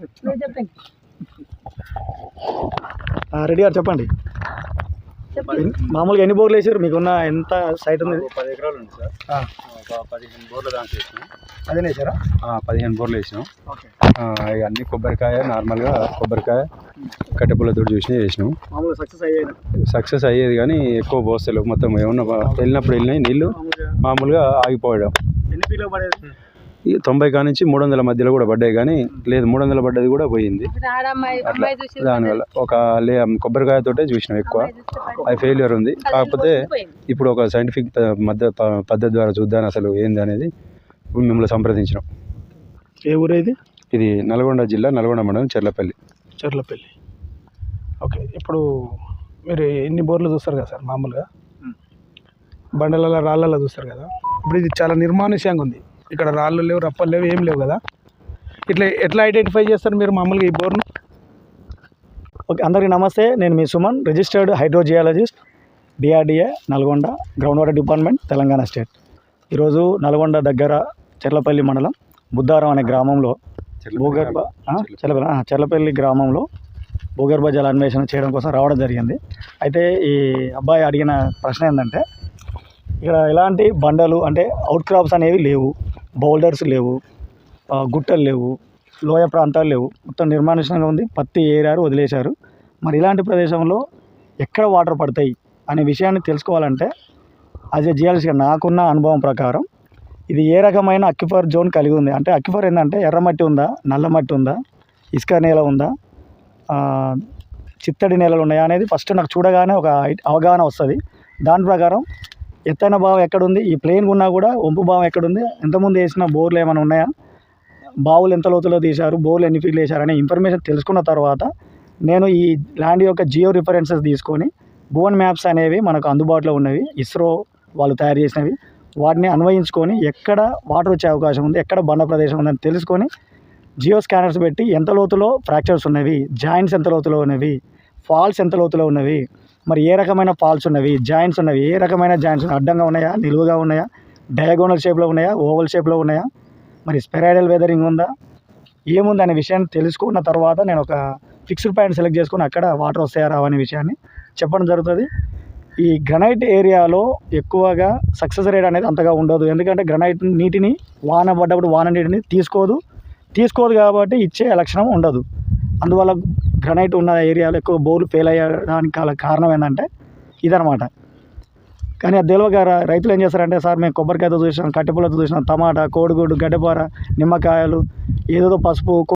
నువ్వు చెప్పండి. రెడీ గారు చెప్పండి. మామూలుగా ఎన్ని బోర్లు వేసారు? మీకున్న ఎంత సైట్ ఉంది? పది ఎకరాలు ఉంది సార్. పదిహేను బోర్లు దాంట్లో వేసినాం అదే వేసారా? ఆ, పదిహేను బోర్లు వేసినాం ఓకే. ఆ, ఇక అన్ని కొబ్బరికాయ నార్మల్గా కొబ్బరికాయ కట్టెపుల్లతో చూసి వేసినాం. మామూలుగా సక్సెస్ అయ్యాయి సక్సెస్ అయ్యేది కానీ ఎక్కువ పోస్తలేవు. మొత్తం ఏమన్నా వెళ్ళినప్పుడు వెళ్ళినాయి. నీళ్ళు మామూలుగా. ఆగిపోవడం ఎన్ని పడేది? తొంభై కాడ నుంచి మూడు వందల మధ్యలో కూడా పడ్డాయి కానీ లేదు మూడు వందల పడ్డది కూడా పోయింది. అట్లా దానివల్ల ఒక లే కొబ్బరికాయతోటే చూసినాం ఎక్కువ. అది ఫెయిల్యూర్ ఉంది. కాకపోతే ఇప్పుడు ఒక సైంటిఫిక్ మధ్య ప- పద్ధతి ద్వారా చూద్దాం అసలు ఏంది అనేది ఇప్పుడు మిమ్మల్ని సంప్రదించినాం. ఏ ఊరు ఇది? ఇది నల్గొండ జిల్లా నల్గొండ మండలం చెర్లపల్లి. చెర్లపల్లి. ఓకే ఇప్పుడు మీరు ఎన్ని బోర్లు చూస్తారు కదా సార్ మామూలుగా? బండలలో రాళ్ళలో చూస్తారు కదా? ఇప్పుడు ఇది చాలా నిర్మానుష్యంగా ఉంది. ఇక్కడ రాళ్ళు లేవు రప్పలు లేవు ఏం లేవు కదా. ఇట్లా ఎట్లా ఐడెంటిఫై చేస్తారు మీరు మామూలుగా ఈ బోర్ను? ఓకే అందరికీ నమస్తే నేను మీ Suman registered hydrogeologist DRDA Nalgonda ground water department Telangana state. ఈరోజు నల్గొండ దగ్గర చెర్లపల్లి మండలం బుద్ధారం అనే గ్రామంలో భూగర్భ చెర్లపల్లి చెర్లపల్లి గ్రామంలో భూగర్భ జల అన్వేషణ చేయడం కోసం రావడం జరిగింది. అయితే ఈ అబ్బాయి అడిగిన ప్రశ్న ఏంటంటే ఇక్కడ ఎలాంటి బండలు అంటే అవుట్ క్రాప్స్ అనేవి లేవు. బౌల్డర్స్ లేవు గుట్టలు లేవు లోయ ప్రాంతాలు లేవు. మొత్తం నిర్మానుష్యంగా ఉంది. పత్తి ఏరారు వదిలేశారు. మరి ఇలాంటి ప్రదేశంలో ఎక్కడ వాటర్ పడతాయి అనే విషయాన్ని తెలుసుకోవాలంటే యాజ్ ఏ నాకున్న అనుభవం ప్రకారం ఇది ఏ రకమైన అక్యుఫర్ జోన్ కలిగి ఉంది? అంటే అక్యుఫర్ ఏంటంటే ఎర్రమట్టి ఉందా? నల్లమట్టి ఉందా? ఇసుక నేల ఉందా? చిత్తడి నేలలు ఉన్నాయా అనేది ఫస్ట్ నాకు చూడగానే ఒక అవగాహన వస్తుంది. దాని ప్రకారం ఎత్తైన భావం ఎక్కడుంది? ఈ ప్లేన్ ఉన్నా కూడా వంపు భావం ఎక్కడుంది? ఎంతమంది వేసిన బోర్లు ఏమైనా ఉన్నాయా? బావులు ఎంత లోతులో తీశారు? బోర్లు ఎన్ని ఫీట్లు వేశారు అనే ఇన్ఫర్మేషన్ తెలుసుకున్న తర్వాత నేను ఈ ల్యాండ్ యొక్క జియో రిఫరెన్సెస్ తీసుకొని భువన్ మ్యాప్స్ అనేవి మనకు అందుబాటులో ఉన్నవి ఇస్రో వాళ్ళు తయారు చేసినవి. వాటిని అన్వయించుకొని ఎక్కడ వాటర్ వచ్చే అవకాశం ఉంది ఎక్కడ బండ ప్రదేశం ఉందని తెలుసుకొని జియో స్కానర్స్ పెట్టి ఎంత లోతులో ఫ్రాక్చర్స్ ఉన్నవి జాయింట్స్ ఎంత లోతులో ఉన్నవి ఫాల్స్ ఎంత లోతులో ఉన్నవి మరి ఏ రకమైన ఫాల్స్ ఉన్నవి జాయింట్స్ ఉన్నవి ఏ రకమైన జాయింట్స్ ఉన్నాయి అడ్డంగా ఉన్నాయా నిలువుగా ఉన్నాయా డయాగోనల్ షేప్లో ఉన్నాయా ఓవల్ షేప్లో ఉన్నాయా? మరి స్పెరాయిడల్ వెదరింగ్ ఉందా? ఏముంది అనే విషయాన్ని తెలుసుకున్న తర్వాత నేను ఒక ఫిక్స్డ్ పాయింట్ సెలెక్ట్ చేసుకుని అక్కడ వాటర్ వస్తాయా రావు అనే విషయాన్ని చెప్పడం జరుగుతుంది. ఈ గ్రనైట్ ఏరియాలో ఎక్కువగా సక్సెస్ రేట్ అనేది అంతగా ఉండదు. ఎందుకంటే గ్రనైట్ నీటిని వాన పడ్డప్పుడు వాన నీటిని తీసుకోదు. తీసుకోదు కాబట్టి ఇచ్చే లక్షణం ఉండదు. అందువల్ల గ్రనైట్ ఉన్న ఏరియాలో ఎక్కువ బోర్లు ఫెయిల్ అయ్యడానికి గల కారణం ఏంటంటే ఇదనమాట కానీ అది తెలియక రైతులు ఏం చేస్తారంటే సార్ మేము కొబ్బరికాయతో చూసినాం కట్టెపుల్లతో చూసినాం టమాటా కోడిగుడ్డు గడ్డపార నిమ్మకాయలు ఏదేదో పసుపు